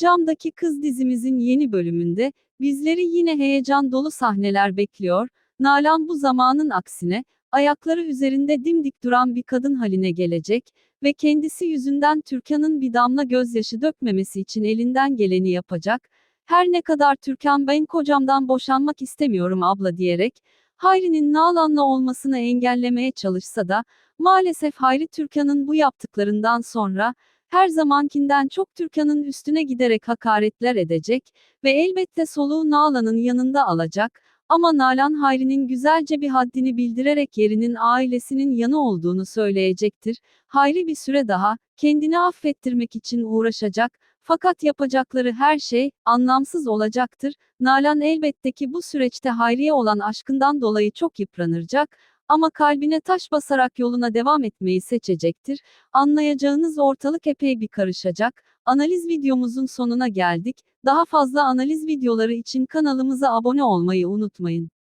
Camdaki Kız dizimizin yeni bölümünde, bizleri yine heyecan dolu sahneler bekliyor, Nalan bu zamanın aksine, ayakları üzerinde dimdik duran bir kadın haline gelecek ve kendisi yüzünden Türkan'ın bir damla gözyaşı dökmemesi için elinden geleni yapacak, her ne kadar Türkan ben kocamdan boşanmak istemiyorum abla diyerek, Hayri'nin Nalan'la olmasını engellemeye çalışsa da, maalesef Hayri Türkan'ın bu yaptıklarından sonra, her zamankinden çok Türkan'ın üstüne giderek hakaretler edecek ve elbette soluğu Nalan'ın yanında alacak, ama Nalan Hayri'nin güzelce bir haddini bildirerek yerinin ailesinin yanı olduğunu söyleyecektir. Hayri bir süre daha, kendini affettirmek için uğraşacak, fakat yapacakları her şey, anlamsız olacaktır. Nalan elbette ki bu süreçte Hayri'ye olan aşkından dolayı çok yıpranacak, ama kalbine taş basarak yoluna devam etmeyi seçecektir. Anlayacağınız ortalık epey bir karışacak. Analiz videomuzun sonuna geldik. Daha fazla analiz videoları için kanalımıza abone olmayı unutmayın.